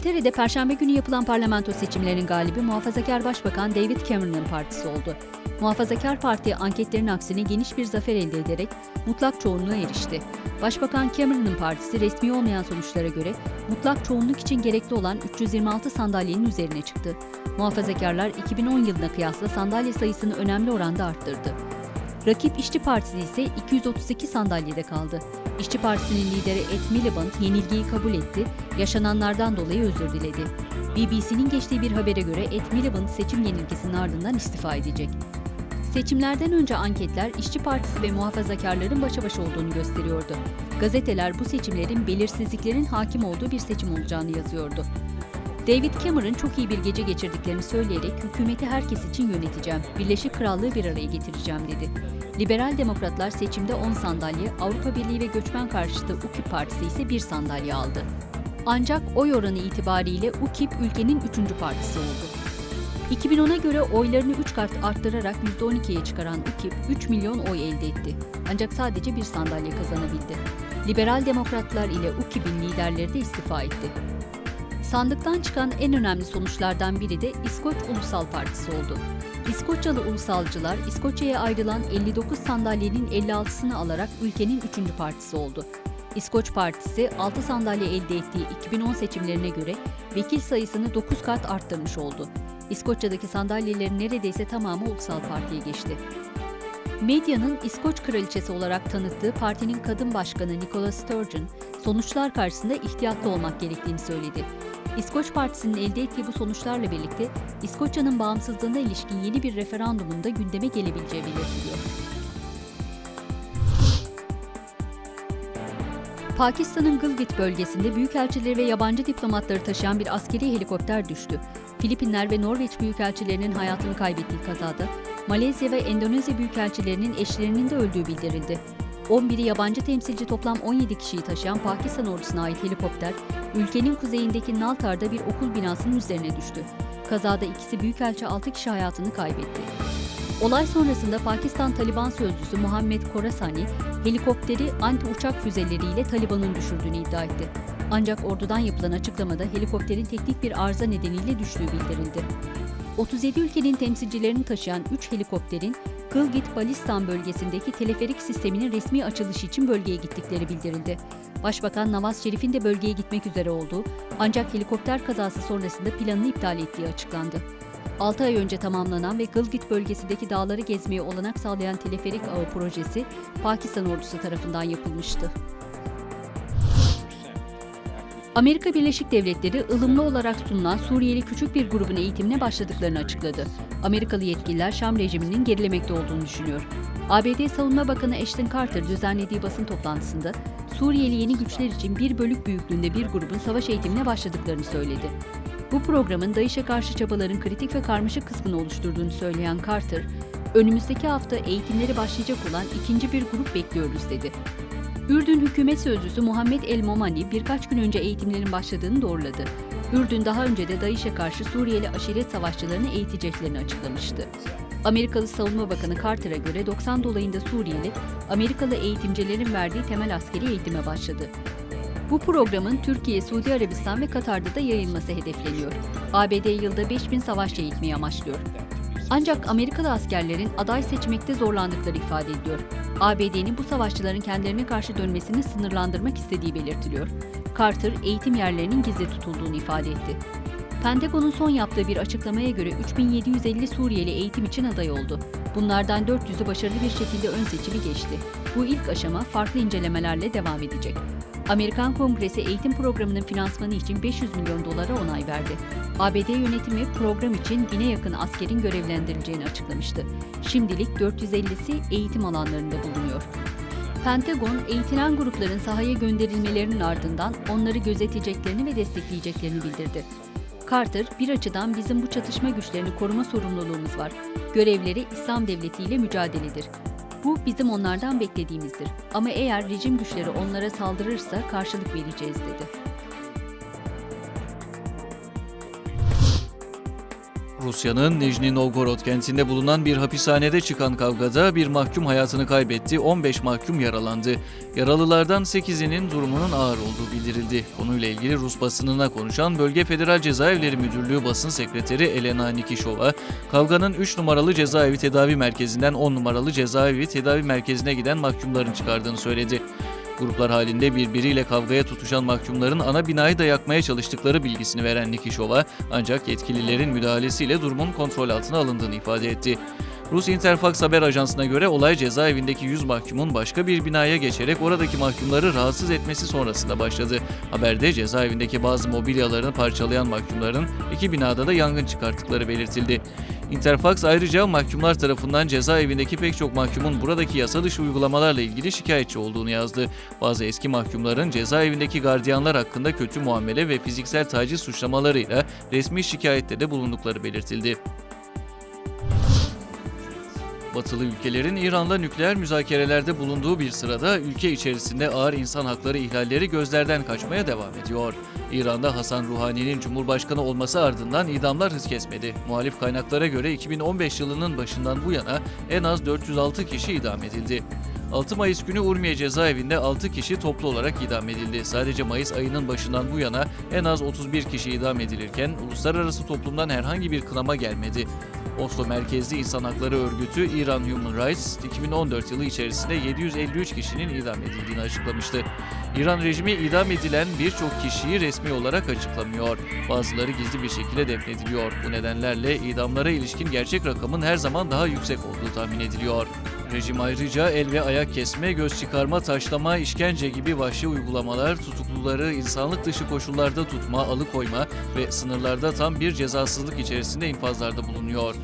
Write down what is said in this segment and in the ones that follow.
İngiltere'de Perşembe günü yapılan parlamento seçimlerinin galibi Muhafazakar Başbakan David Cameron'ın partisi oldu. Muhafazakar Parti anketlerin aksine geniş bir zafer elde ederek mutlak çoğunluğa erişti. Başbakan Cameron'ın partisi resmi olmayan sonuçlara göre mutlak çoğunluk için gerekli olan 326 sandalyenin üzerine çıktı. Muhafazakarlar 2010 yılına kıyasla sandalye sayısını önemli oranda arttırdı. Rakip İşçi Partisi ise 238 sandalyede kaldı. İşçi Partisi'nin lideri Ed Miliband yenilgiyi kabul etti, yaşananlardan dolayı özür diledi. BBC'nin geçtiği bir habere göre Ed Miliband seçim yenilgisinin ardından istifa edecek. Seçimlerden önce anketler İşçi Partisi ve muhafazakarların başa baş olduğunu gösteriyordu. Gazeteler bu seçimlerin belirsizliklerin hakim olduğu bir seçim olacağını yazıyordu. David Cameron çok iyi bir gece geçirdiklerini söyleyerek hükümeti herkes için yöneteceğim, Birleşik Krallığı bir araya getireceğim dedi. Liberal Demokratlar seçimde 10 sandalye, Avrupa Birliği ve Göçmen Karşıtı UKIP Partisi ise 1 sandalye aldı. Ancak oy oranı itibariyle UKIP ülkenin 3. partisi oldu. 2010'a göre oylarını 3 kat arttırarak %12'ye çıkaran UKIP 3 milyon oy elde etti. Ancak sadece bir sandalye kazanabildi. Liberal Demokratlar ile UKIP'in liderleri de istifa etti. Sandıktan çıkan en önemli sonuçlardan biri de İskoç Ulusal Partisi oldu. İskoçyalı ulusalcılar İskoçya'ya ayrılan 59 sandalyenin 56'sını alarak ülkenin 3. partisi oldu. İskoç Partisi 6 sandalye elde ettiği 2010 seçimlerine göre vekil sayısını 9 kat arttırmış oldu. İskoçya'daki sandalyelerin neredeyse tamamı Ulusal Parti'ye geçti. Medyanın İskoç kraliçesi olarak tanıttığı partinin kadın başkanı Nicola Sturgeon, sonuçlar karşısında ihtiyatlı olmak gerektiğini söyledi. İskoç Partisi'nin elde ettiği bu sonuçlarla birlikte İskoçya'nın bağımsızlığına ilişkin yeni bir referandumun da gündeme gelebileceği belirtiliyor. Pakistan'ın Gılgit bölgesinde büyükelçileri ve yabancı diplomatları taşıyan bir askeri helikopter düştü. Filipinler ve Norveç büyükelçilerinin hayatını kaybettiği kazada Malezya ve Endonezya büyükelçilerinin eşlerinin de öldüğü bildirildi. 11'i yabancı temsilci toplam 17 kişiyi taşıyan Pakistan ordusuna ait helikopter, ülkenin kuzeyindeki Naltar'da bir okul binasının üzerine düştü. Kazada ikisi büyükelçi 6 kişi hayatını kaybetti. Olay sonrasında Pakistan Taliban sözcüsü Muhammed Korasani, helikopteri anti-uçak füzeleriyle Taliban'ın düşürdüğünü iddia etti. Ancak ordudan yapılan açıklamada helikopterin teknik bir arıza nedeniyle düştüğü bildirildi. 37 ülkenin temsilcilerini taşıyan 3 helikopterin Gılgit-Balistan bölgesindeki teleferik sisteminin resmi açılışı için bölgeye gittikleri bildirildi. Başbakan Nawaz Şerif'in de bölgeye gitmek üzere olduğu ancak helikopter kazası sonrasında planını iptal ettiği açıklandı. 6 ay önce tamamlanan ve Gılgit bölgesindeki dağları gezmeye olanak sağlayan teleferik ağı projesi Pakistan ordusu tarafından yapılmıştı. Amerika Birleşik Devletleri ılımlı olarak sunulan Suriyeli küçük bir grubun eğitimine başladıklarını açıkladı. Amerikalı yetkililer Şam rejiminin gerilemekte olduğunu düşünüyor. ABD Savunma Bakanı Ashton Carter düzenlediği basın toplantısında Suriyeli yeni güçler için bir bölük büyüklüğünde bir grubun savaş eğitimine başladıklarını söyledi. Bu programın DAEŞ'e karşı çabaların kritik ve karmaşık kısmını oluşturduğunu söyleyen Carter, önümüzdeki hafta eğitimleri başlayacak olan ikinci bir grup bekliyoruz dedi. Ürdün hükümet sözcüsü Muhammed El Momani birkaç gün önce eğitimlerin başladığını doğruladı. Ürdün daha önce de DAEŞ'e karşı Suriyeli aşiret savaşçılarını eğiteceklerini açıklamıştı. Amerikalı Savunma Bakanı Carter'a göre 90 dolayında Suriyeli, Amerikalı eğitimcilerin verdiği temel askeri eğitime başladı. Bu programın Türkiye, Suudi Arabistan ve Katar'da da yayılması hedefleniyor. ABD yılda 5000 savaşçı eğitmeyi amaçlıyor. Ancak Amerikalı askerlerin aday seçmekte zorlandıkları ifade ediliyor. ABD'nin bu savaşçıların kendilerine karşı dönmesini sınırlandırmak istediği belirtiliyor. Carter, eğitim yerlerinin gizli tutulduğunu ifade etti. Pentagon'un son yaptığı bir açıklamaya göre 3750 Suriyeli eğitim için aday oldu. Bunlardan 400'ü başarılı bir şekilde ön seçimi geçti. Bu ilk aşama farklı incelemelerle devam edecek. Amerikan Kongresi eğitim programının finansmanı için 500 milyon dolara onay verdi. ABD yönetimi program için bine yakın askerin görevlendirileceğini açıklamıştı. Şimdilik 450'si eğitim alanlarında bulunuyor. Pentagon, eğitilen grupların sahaya gönderilmelerinin ardından onları gözeteceklerini ve destekleyeceklerini bildirdi. Carter, bir açıdan bizim bu çatışma güçlerini koruma sorumluluğumuz var. Görevleri İslam Devleti ile mücadeledir. Bu bizim onlardan beklediğimizdir. Ama eğer rejim güçleri onlara saldırırsa karşılık vereceğiz dedi. Rusya'nın Nijni Novgorod kentinde bulunan bir hapishanede çıkan kavgada bir mahkum hayatını kaybetti, 15 mahkum yaralandı. Yaralılardan 8'inin durumunun ağır olduğu bildirildi. Konuyla ilgili Rus basınına konuşan Bölge Federal Cezaevleri Müdürlüğü basın sekreteri Elena Nikişova, kavganın 3 numaralı cezaevi tedavi merkezinden 10 numaralı cezaevi tedavi merkezine giden mahkumların çıkardığını söyledi. Gruplar halinde birbiriyle kavgaya tutuşan mahkumların ana binayı da yakmaya çalıştıkları bilgisini veren Nikişova, ancak yetkililerin müdahalesiyle durumun kontrol altına alındığını ifade etti. Rus Interfax haber ajansına göre olay cezaevindeki 100 mahkumun başka bir binaya geçerek oradaki mahkumları rahatsız etmesi sonrasında başladı. Haberde cezaevindeki bazı mobilyalarını parçalayan mahkumların iki binada da yangın çıkarttıkları belirtildi. Interfax ayrıca mahkumlar tarafından cezaevindeki pek çok mahkumun buradaki yasa dışı uygulamalarla ilgili şikayetçi olduğunu yazdı. Bazı eski mahkumların cezaevindeki gardiyanlar hakkında kötü muamele ve fiziksel taciz suçlamalarıyla resmi şikayette de bulundukları belirtildi. Batılı ülkelerin İran'la nükleer müzakerelerde bulunduğu bir sırada ülke içerisinde ağır insan hakları ihlalleri gözlerden kaçmaya devam ediyor. İran'da Hasan Ruhani'nin Cumhurbaşkanı olması ardından idamlar hız kesmedi. Muhalif kaynaklara göre 2015 yılının başından bu yana en az 406 kişi idam edildi. 6 Mayıs günü Urmiye cezaevinde 6 kişi toplu olarak idam edildi. Sadece Mayıs ayının başından bu yana en az 31 kişi idam edilirken uluslararası toplumdan herhangi bir kınama gelmedi. Oslo merkezli İnsan Hakları Örgütü İran Human Rights 2014 yılı içerisinde 753 kişinin idam edildiğini açıklamıştı. İran rejimi idam edilen birçok kişiyi resmi olarak açıklamıyor. Bazıları gizli bir şekilde defnediliyor. Bu nedenlerle idamlara ilişkin gerçek rakamın her zaman daha yüksek olduğu tahmin ediliyor. Rejim ayrıca el ve ayak kesme, göz çıkarma, taşlama, işkence gibi vahşi uygulamalar, tutukluları insanlık dışı koşullarda tutma, alıkoyma ve sınırlarda tam bir cezasızlık içerisinde infazlarda bulunuyor.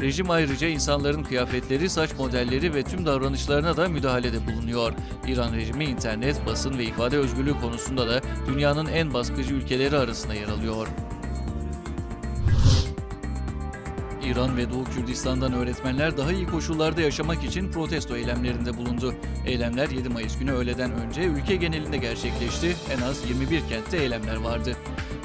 Rejim ayrıca insanların kıyafetleri, saç modelleri ve tüm davranışlarına da müdahalede bulunuyor. İran rejimi internet, basın ve ifade özgürlüğü konusunda da dünyanın en baskıcı ülkeleri arasında yer alıyor. İran ve Doğu Kürdistan'dan öğretmenler daha iyi koşullarda yaşamak için protesto eylemlerinde bulundu. Eylemler 7 Mayıs günü öğleden önce ülke genelinde gerçekleşti. En az 21 kentte eylemler vardı.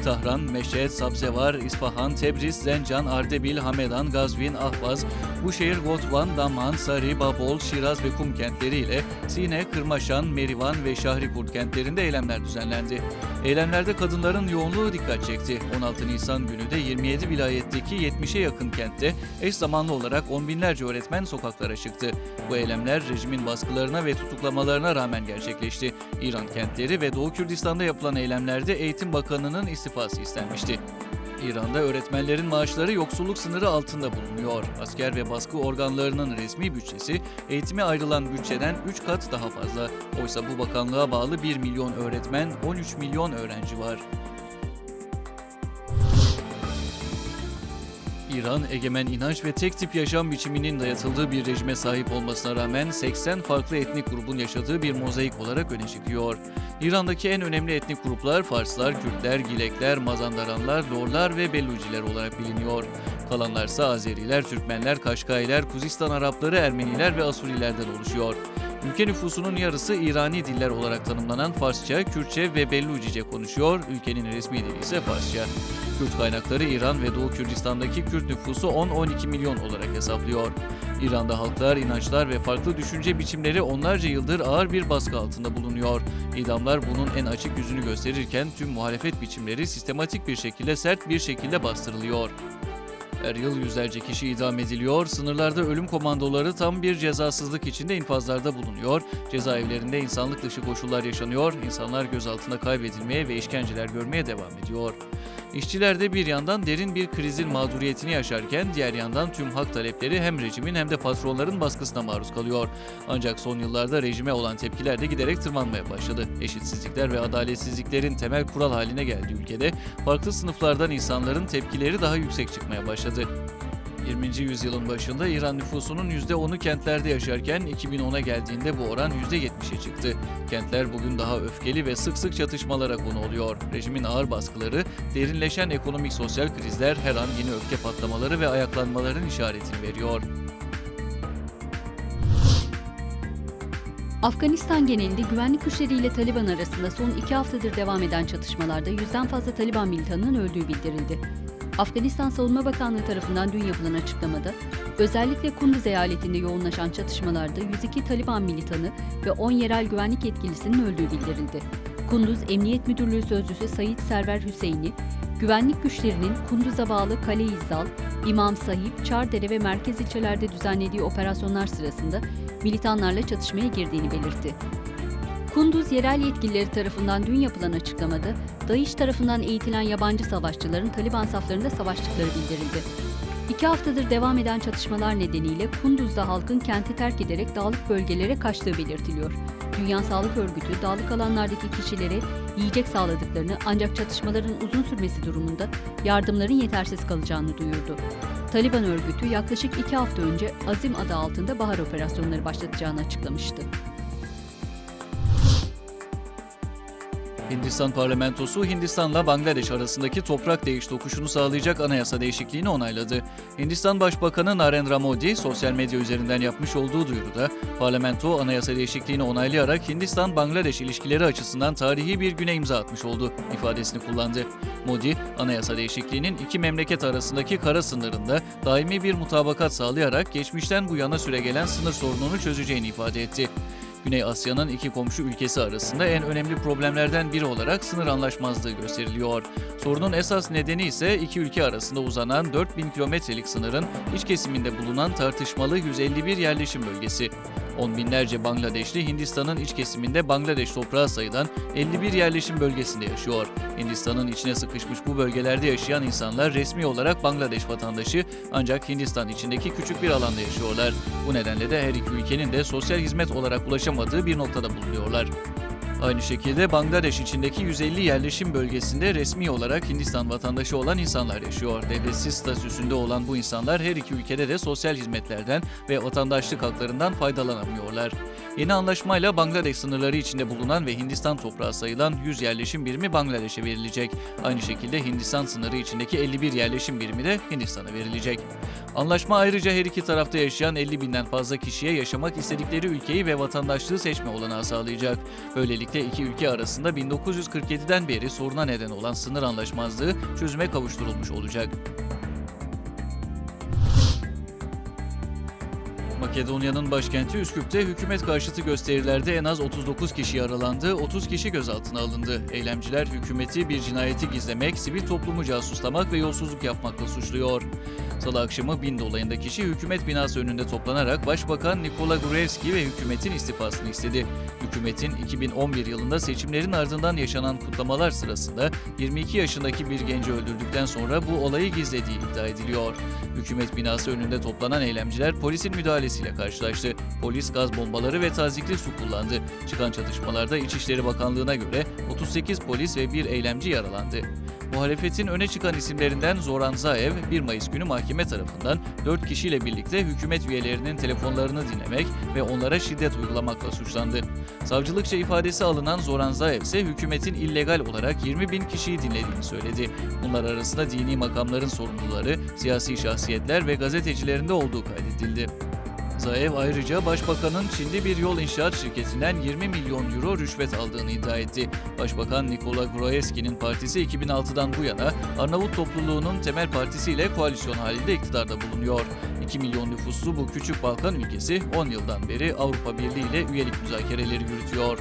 Tahran, Meşhed, Sabzevar, İsfahan, Tebriz, Zencan, Ardebil, Hamedan, Gazvin, Ahvaz, Buşehir, Gotvan, Daman, Sari, Babol, Şiraz ve Kum kentleriyle Sine, Kırmaşan, Merivan ve Şahrikurt kentlerinde eylemler düzenlendi. Eylemlerde kadınların yoğunluğu dikkat çekti. 16 Nisan günü de 27 vilayetteki 70'e yakın kentte eş zamanlı olarak on binlerce öğretmen sokaklara çıktı. Bu eylemler rejimin baskılarına ve tutuklamalarına rağmen gerçekleşti. İran kentleri ve Doğu Kürdistan'da yapılan eylemlerde Eğitim Bakanı'nın istifası istenmişti. İran'da öğretmenlerin maaşları yoksulluk sınırı altında bulunuyor. Asker ve baskı organlarının resmi bütçesi eğitime ayrılan bütçeden 3 kat daha fazla. Oysa bu bakanlığa bağlı 1 milyon öğretmen, 13 milyon öğrenci var. İran, egemen inanç ve tek tip yaşam biçiminin dayatıldığı bir rejime sahip olmasına rağmen 80 farklı etnik grubun yaşadığı bir mozaik olarak öne çıkıyor. İran'daki en önemli etnik gruplar Farslar, Kürtler, Gilekler, Mazandaranlar, Lorlar ve Belluciler olarak biliniyor. Kalanlarsa Azeriler, Türkmenler, Kaşkaylar, Kuzistan Arapları, Ermeniler ve Asurilerden oluşuyor. Ülke nüfusunun yarısı İrani diller olarak tanımlanan Farsça, Kürtçe ve Bellucice konuşuyor. Ülkenin resmi dili ise Farsça. Kürt kaynakları İran ve Doğu Kürdistan'daki Kürt nüfusu 10-12 milyon olarak hesaplıyor. İran'da halklar, inançlar ve farklı düşünce biçimleri onlarca yıldır ağır bir baskı altında bulunuyor. İdamlar bunun en açık yüzünü gösterirken tüm muhalefet biçimleri sistematik bir şekilde sert bir şekilde bastırılıyor. Her yıl yüzlerce kişi idam ediliyor, sınırlarda ölüm komandoları tam bir cezasızlık içinde infazlarda bulunuyor, cezaevlerinde insanlık dışı koşullar yaşanıyor, insanlar gözaltında kaybedilmeye ve işkenceler görmeye devam ediyor. İşçiler de bir yandan derin bir krizin mağduriyetini yaşarken diğer yandan tüm hak talepleri hem rejimin hem de patronların baskısına maruz kalıyor. Ancak son yıllarda rejime olan tepkiler de giderek tırmanmaya başladı. Eşitsizlikler ve adaletsizliklerin temel kural haline geldiği ülkede farklı sınıflardan insanların tepkileri daha yüksek çıkmaya başladı. 20. yüzyılın başında İran nüfusunun %10'u kentlerde yaşarken 2010'a geldiğinde bu oran %70'e çıktı. Kentler bugün daha öfkeli ve sık sık çatışmalara konu oluyor. Rejimin ağır baskıları, derinleşen ekonomik sosyal krizler her an yeni öfke patlamaları ve ayaklanmaların işaretini veriyor. Afganistan genelinde güvenlik güçleriyle Taliban arasında son iki haftadır devam eden çatışmalarda yüzden fazla Taliban militanının öldüğü bildirildi. Afganistan Savunma Bakanlığı tarafından dün yapılan açıklamada, özellikle Kunduz eyaletinde yoğunlaşan çatışmalarda 102 Taliban militanı ve 10 yerel güvenlik yetkilisinin öldüğü bildirildi. Kunduz Emniyet Müdürlüğü Sözcüsü Sayit Server Hüseyin'i, güvenlik güçlerinin Kunduz'a bağlı Kale İzzal, İmam Sahip, Çardere ve merkez ilçelerde düzenlediği operasyonlar sırasında militanlarla çatışmaya girdiğini belirtti. Kunduz yerel yetkilileri tarafından dün yapılan açıklamada, DAEŞ tarafından eğitilen yabancı savaşçıların Taliban saflarında savaştıkları bildirildi. İki haftadır devam eden çatışmalar nedeniyle Kunduz'da halkın kenti terk ederek dağlık bölgelere kaçtığı belirtiliyor. Dünya Sağlık Örgütü, dağlık alanlardaki kişilere yiyecek sağladıklarını ancak çatışmaların uzun sürmesi durumunda yardımların yetersiz kalacağını duyurdu. Taliban örgütü yaklaşık iki hafta önce Azim adı altında bahar operasyonları başlatacağını açıklamıştı. Hindistan parlamentosu Hindistan'la Bangladeş arasındaki toprak değiş tokuşunu sağlayacak anayasa değişikliğini onayladı. Hindistan Başbakanı Narendra Modi sosyal medya üzerinden yapmış olduğu duyuruda parlamento anayasa değişikliğini onaylayarak Hindistan-Bangladeş ilişkileri açısından tarihi bir güne imza atmış oldu ifadesini kullandı. Modi, anayasa değişikliğinin iki memleket arasındaki kara sınırında daimi bir mutabakat sağlayarak geçmişten bu yana süregelen sınır sorununu çözeceğini ifade etti. Güney Asya'nın iki komşu ülkesi arasında en önemli problemlerden biri olarak sınır anlaşmazlığı gösteriliyor. Sorunun esas nedeni ise iki ülke arasında uzanan 4000 kilometrelik sınırın iç kesiminde bulunan tartışmalı 151 yerleşim bölgesi. On binlerce Bangladeşli Hindistan'ın iç kesiminde Bangladeş toprağı sayılan 51 yerleşim bölgesinde yaşıyor. Hindistan'ın içine sıkışmış bu bölgelerde yaşayan insanlar resmi olarak Bangladeş vatandaşı ancak Hindistan içindeki küçük bir alanda yaşıyorlar. Bu nedenle de her iki ülkenin de sosyal hizmet olarak ulaşamadığı bir noktada bulunuyorlar. Aynı şekilde Bangladeş içindeki 150 yerleşim bölgesinde resmi olarak Hindistan vatandaşı olan insanlar yaşıyor. Devletsiz statüsünde olan bu insanlar her iki ülkede de sosyal hizmetlerden ve vatandaşlık haklarından faydalanamıyorlar. Yeni anlaşmayla Bangladeş sınırları içinde bulunan ve Hindistan toprağı sayılan 100 yerleşim birimi Bangladeş'e verilecek. Aynı şekilde Hindistan sınırı içindeki 51 yerleşim birimi de Hindistan'a verilecek. Anlaşma ayrıca her iki tarafta yaşayan 50 binden fazla kişiye yaşamak istedikleri ülkeyi ve vatandaşlığı seçme olanağı sağlayacak. Böylelikle iki ülke arasında 1947'den beri soruna neden olan sınır anlaşmazlığı çözüme kavuşturulmuş olacak. Makedonya'nın başkenti Üsküp'te hükümet karşıtı gösterilerde en az 39 kişi yaralandı, 30 kişi gözaltına alındı. Eylemciler hükümeti bir cinayeti gizlemek, sivil toplumu casuslamak ve yolsuzluk yapmakla suçluyor. Salı akşamı bin dolayında kişi hükümet binası önünde toplanarak Başbakan Nikola Gruevski ve hükümetin istifasını istedi. Hükümetin 2011 yılında seçimlerin ardından yaşanan kutlamalar sırasında 22 yaşındaki bir genci öldürdükten sonra bu olayı gizlediği iddia ediliyor. Hükümet binası önünde toplanan eylemciler polisin müdahalesiyle karşılaştı. Polis gaz bombaları ve tazikli su kullandı. Çıkan çatışmalarda İçişleri Bakanlığı'na göre 38 polis ve bir eylemci yaralandı. Muhalefetin öne çıkan isimlerinden Zoran Zaev 1 Mayıs günü mahkeme tarafından 4 kişiyle birlikte hükümet üyelerinin telefonlarını dinlemek ve onlara şiddet uygulamakla suçlandı. Savcılıkça ifadesi alınan Zoran Zaev ise hükümetin illegal olarak 20 bin kişiyi dinlediğini söyledi. Bunlar arasında dini makamların sorumluları, siyasi şahsiyetler ve gazetecilerin de olduğu kaydedildi. Zaev ayrıca Başbakan'ın Çin'de bir yol inşaat şirketinden 20 milyon euro rüşvet aldığını iddia etti. Başbakan Nikola Gruevski'nin partisi 2006'dan bu yana Arnavut topluluğunun temel partisiyle koalisyon halinde iktidarda bulunuyor. 2 milyon nüfuslu bu küçük Balkan ülkesi 10 yıldan beri Avrupa Birliği ile üyelik müzakereleri yürütüyor.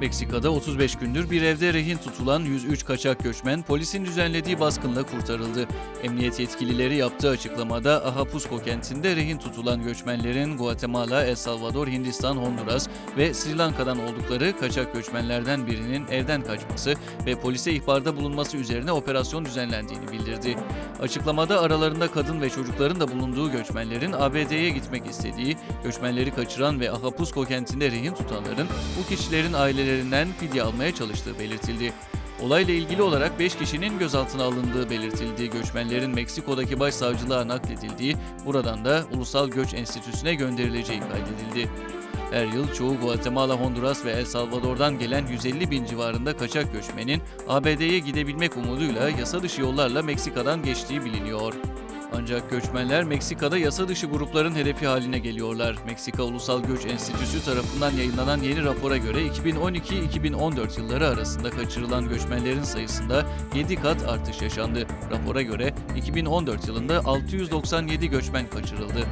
Meksika'da 35 gündür bir evde rehin tutulan 103 kaçak göçmen polisin düzenlediği baskınla kurtarıldı. Emniyet yetkilileri yaptığı açıklamada Ahapusco kentinde rehin tutulan göçmenlerin Guatemala, El Salvador, Hindistan, Honduras ve Sri Lanka'dan oldukları kaçak göçmenlerden birinin evden kaçması ve polise ihbarda bulunması üzerine operasyon düzenlendiğini bildirdi. Açıklamada aralarında kadın ve çocukların da bulunduğu göçmenlerin ABD'ye gitmek istediği, göçmenleri kaçıran ve Ahapusco kentinde rehin tutanların bu kişilerin ailelerinden fidye almaya çalıştığı belirtildi. Olayla ilgili olarak 5 kişinin gözaltına alındığı belirtildi. Göçmenlerin Meksiko'daki başsavcılığa nakledildiği, buradan da Ulusal Göç Enstitüsü'ne gönderileceği kaydedildi. Her yıl çoğu Guatemala, Honduras ve El Salvador'dan gelen 150 bin civarında kaçak göçmenin ABD'ye gidebilmek umuduyla yasa dışı yollarla Meksika'dan geçtiği biliniyor. Ancak göçmenler Meksika'da yasa dışı grupların hedefi haline geliyorlar. Meksika Ulusal Göç Enstitüsü tarafından yayınlanan yeni rapora göre 2012-2014 yılları arasında kaçırılan göçmenlerin sayısında 7 kat artış yaşandı. Rapora göre 2014 yılında 697 göçmen kaçırıldı.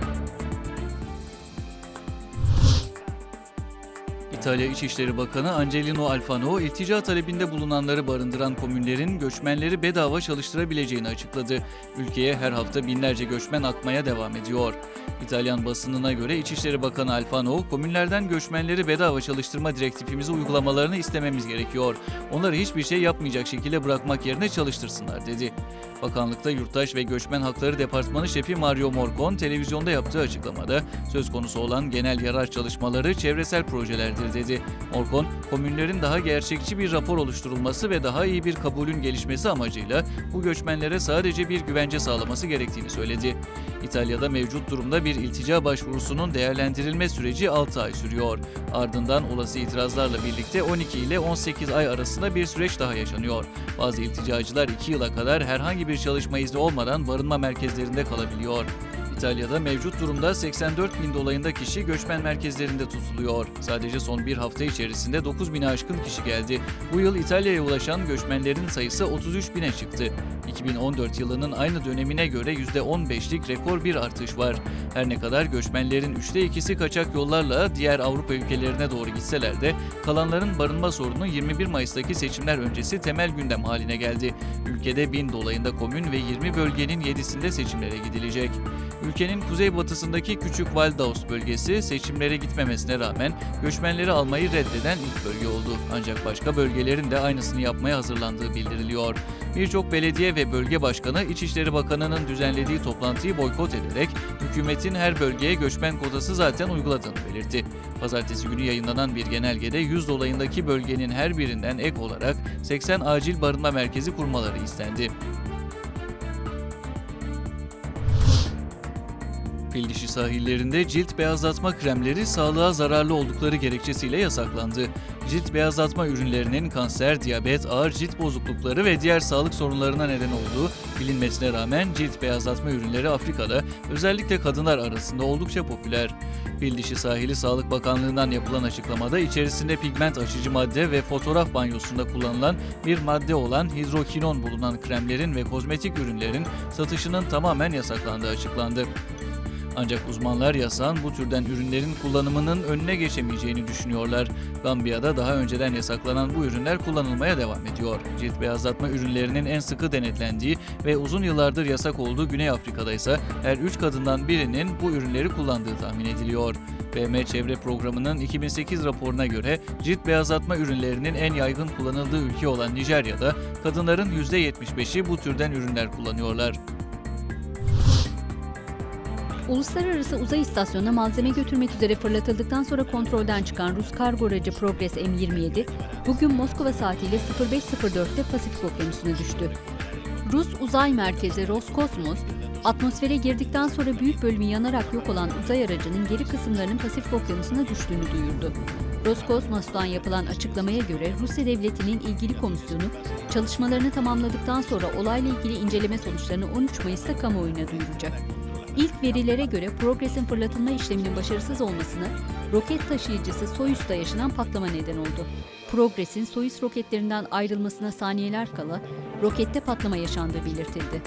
İtalya İçişleri Bakanı Angelino Alfano, iltica talebinde bulunanları barındıran komünlerin göçmenleri bedava çalıştırabileceğini açıkladı. Ülkeye her hafta binlerce göçmen akmaya devam ediyor. İtalyan basınına göre İçişleri Bakanı Alfano, komünlerden göçmenleri bedava çalıştırma direktifimizi uygulamalarını istememiz gerekiyor. Onları hiçbir şey yapmayacak şekilde bırakmak yerine çalıştırsınlar dedi. Bakanlıkta Yurttaş ve Göçmen Hakları Departmanı Şefi Mario Morcon televizyonda yaptığı açıklamada söz konusu olan genel yarar çalışmaları çevresel projelerdir dedi. Morcon, komünlerin daha gerçekçi bir rapor oluşturulması ve daha iyi bir kabulün gelişmesi amacıyla bu göçmenlere sadece bir güvence sağlaması gerektiğini söyledi. İtalya'da mevcut durumda bir iltica başvurusunun değerlendirilme süreci 6 ay sürüyor. Ardından olası itirazlarla birlikte 12 ile 18 ay arasında bir süreç daha yaşanıyor. Bazı ilticacılar 2 yıla kadar herhangi bir çalışma izni olmadan barınma merkezlerinde kalabiliyor. İtalya'da mevcut durumda 84 bin dolayında kişi göçmen merkezlerinde tutuluyor. Sadece son bir hafta içerisinde 9 bine aşkın kişi geldi. Bu yıl İtalya'ya ulaşan göçmenlerin sayısı 33 bine çıktı. 2014 yılının aynı dönemine göre %15'lik rekor bir artış var. Her ne kadar göçmenlerin üçte ikisi kaçak yollarla diğer Avrupa ülkelerine doğru gitseler de kalanların barınma sorunu 21 Mayıs'taki seçimler öncesi temel gündem haline geldi. Ülkede 1000 dolayında komün ve 20 bölgenin 7'sinde seçimlere gidilecek. Ülkenin kuzeybatısındaki Küçük Valdaus bölgesi seçimlere gitmemesine rağmen göçmenleri almayı reddeden ilk bölge oldu. Ancak başka bölgelerin de aynısını yapmaya hazırlandığı bildiriliyor. Birçok belediye ve bölge başkanı İçişleri Bakanı'nın düzenlediği toplantıyı boykot ederek hükümetin her bölgeye göçmen kotası zaten uyguladığını belirtti. Pazartesi günü yayınlanan bir genelgede 100 dolayındaki bölgenin her birinden ek olarak 80 acil barınma merkezi kurmaları istendi. Fil sahillerinde cilt beyazlatma kremleri sağlığa zararlı oldukları gerekçesiyle yasaklandı. Cilt beyazlatma ürünlerinin kanser, diyabet, ağır cilt bozuklukları ve diğer sağlık sorunlarına neden olduğu bilinmesine rağmen cilt beyazlatma ürünleri Afrika'da özellikle kadınlar arasında oldukça popüler. Fil dişi sahili Sağlık Bakanlığı'ndan yapılan açıklamada içerisinde pigment açıcı madde ve fotoğraf banyosunda kullanılan bir madde olan hidrokinon bulunan kremlerin ve kozmetik ürünlerin satışının tamamen yasaklandığı açıklandı. Ancak uzmanlar yasağın bu türden ürünlerin kullanımının önüne geçemeyeceğini düşünüyorlar. Gambiya'da daha önceden yasaklanan bu ürünler kullanılmaya devam ediyor. Cilt beyazlatma ürünlerinin en sıkı denetlendiği ve uzun yıllardır yasak olduğu Güney Afrika'da ise her 3 kadından birinin bu ürünleri kullandığı tahmin ediliyor. BM Çevre Programı'nın 2008 raporuna göre cilt beyazlatma ürünlerinin en yaygın kullanıldığı ülke olan Nijerya'da kadınların %75'i bu türden ürünler kullanıyorlar. Uluslararası Uzay İstasyonu'na malzeme götürmek üzere fırlatıldıktan sonra kontrolden çıkan Rus kargo aracı Progress M27, bugün Moskova saatiyle 05.04'te Pasifik Okyanusu'na düştü. Rus Uzay Merkezi Roskosmos, atmosfere girdikten sonra büyük bölümü yanarak yok olan uzay aracının geri kısımlarının Pasifik Okyanusu'na düştüğünü duyurdu. Roskosmos'tan yapılan açıklamaya göre Rusya Devleti'nin ilgili komisyonu çalışmalarını tamamladıktan sonra olayla ilgili inceleme sonuçlarını 13 Mayıs'ta kamuoyuna duyuracak. İlk verilere göre Progress'in fırlatılma işleminin başarısız olmasına roket taşıyıcısı Soyuz'da yaşanan patlama neden oldu. Progress'in Soyuz roketlerinden ayrılmasına saniyeler kala rokette patlama yaşandığı belirtildi.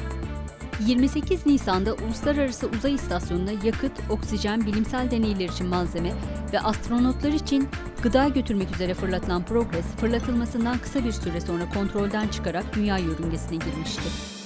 28 Nisan'da Uluslararası Uzay İstasyonu'na yakıt, oksijen, bilimsel deneyler için malzeme ve astronotlar için gıda götürmek üzere fırlatılan Progress, fırlatılmasından kısa bir süre sonra kontrolden çıkarak dünya yörüngesine girmişti.